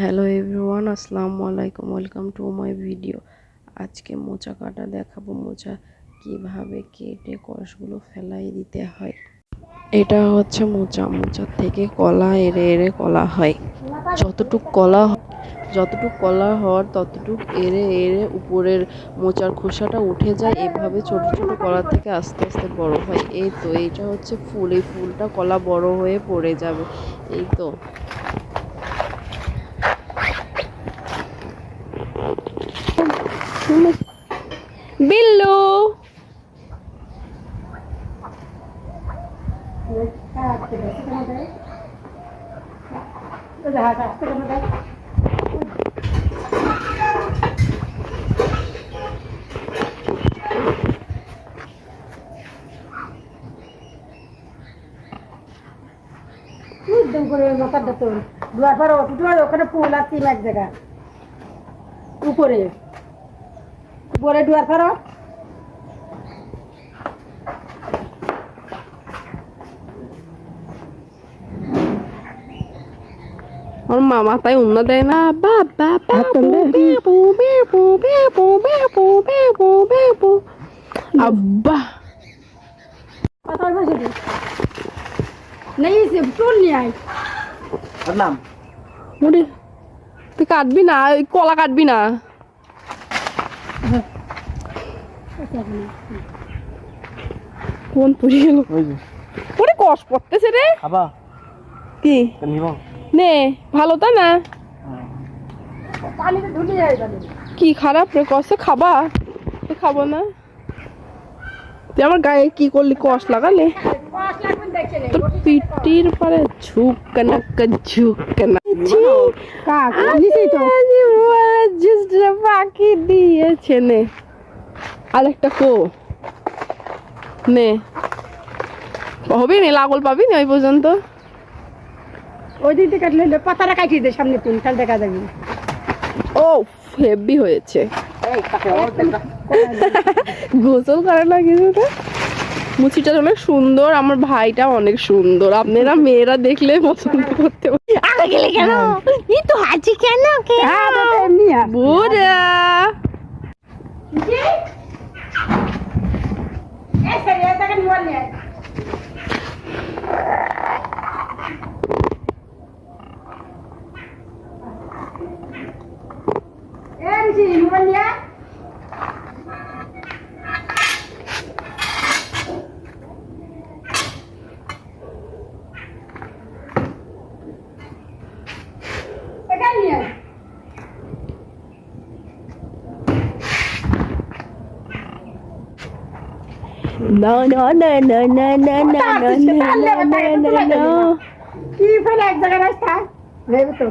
Hello everyone আসসালামু আলাইকুম welcome to my video আজকে মোচা কাটা দেখাবো, মোচা কীভাবে কেটে কষগুলো ফেলাই দিতে হয়। এটা হচ্ছে মোচা মোচার থেকে কলা এড়ে এড়ে কলা হয়। যতটুক কলা যতটুক কলা হওয়ার ততটুক এড়ে এড়ে উপরের মোচার খোসাটা উঠে যায়, এভাবে ছোট ছোট কলা থেকে আস্তে আস্তে বড় হয়। এই তো, এইটা হচ্ছে ফুল, এই ফুলটা কলা বড় হয়ে পড়ে যাবে। এই তো বিল্লু একদম করে মাথার দত দুয়ার পর ওখানে আর তিন এক জায়গা উপরে উপরে দুয়ার পর ওর মামা তাই উন্ন দেয় না বাবা আব্বা। তুই কাটবি না কলা কাটবি না। কোন পুরি গেল? ওরে পড়তেছে রে। আবা। কি? নে ভালো তা না। কি খারাপ রে কষে খাবা? খাব না। তুই আমার গায়ে কি করলি কষ লাগালে? নে তোর পিটির পরে ঝুঁকনা ঝুঁকনা। কাক নিচেই পাখি দিয়েছে নে। আরেকটা কো। নে। হবি নি লাগল পাবি না ওই পর্যন্ত? ওই দিক থেকে কাটলে পাতাটা কাটিয়ে দে সামনে তুই তাহলে দেখা যাবে ও হেভি হয়েছে গোসল করে না কিছুটা মুচিটা অনেক সুন্দর আমার ভাইটা অনেক সুন্দর আপনারা মেয়েরা দেখলে পছন্দ করতে আগে গেলে কেন এই তো হাজি কেন হ্যাঁ বুড়া এই সরি এই টাকা নিয়ে নিয়ে এই জি নিয়ে নিয়ে এটা নিয়ে আয়। না না না না না না না না না না না না কি ফেলে এক জায়গায় রাস্তা ভেবে তো